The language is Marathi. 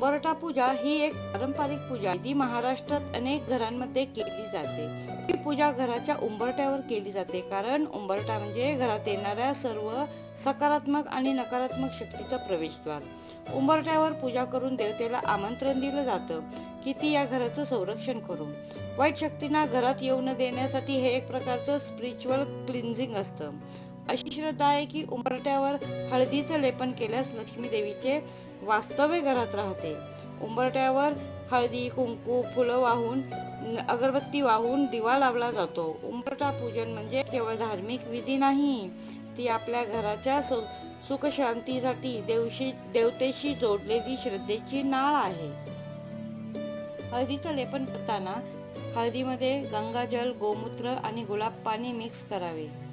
उंबरठा पूजा ही एक पारंपरिक पूजा आहे, जी महाराष्ट्रात अनेक घरांमध्ये केली जाते. ही पूजा घराच्या उंबरठ्यावर केली जाते. कारण उंबरठा म्हणजे घरात येणाऱ्या सर्व सकारात्मक आणि नकारात्मक शक्तीचा प्रवेशद्वार. उंबरठ्यावर पूजा करून देवतेला आमंत्रण दिलं जातं की ती या घराचं संरक्षण करू वाईट शक्तींना घरात येऊ न देण्यासाठी हे एक प्रकारचं स्पिरिच्युअल क्लिन्झिंग असतं. अशी श्रद्धा आहे की उंबरट्यावर हळदीचं लेपन केल्यास लक्ष्मी देवीचे वास्तव्य घरात राहते. उंबरट्यावर हळदी कुंकू फुलं वाहून अगरबत्ती वाहून दिवा लावला जातो. उंबरटा पूजन म्हणजे केवळ धार्मिक विधी नाही ती आपल्या घराच्या सुखशांतीसाठी सुख देवशी देवतेशी जोडलेली श्रद्धेची नाळ आहे. हळदीचं लेपन करताना हळदीमध्ये गंगाजल गोमूत्र आणि गुलाब पाणी मिक्स करावे.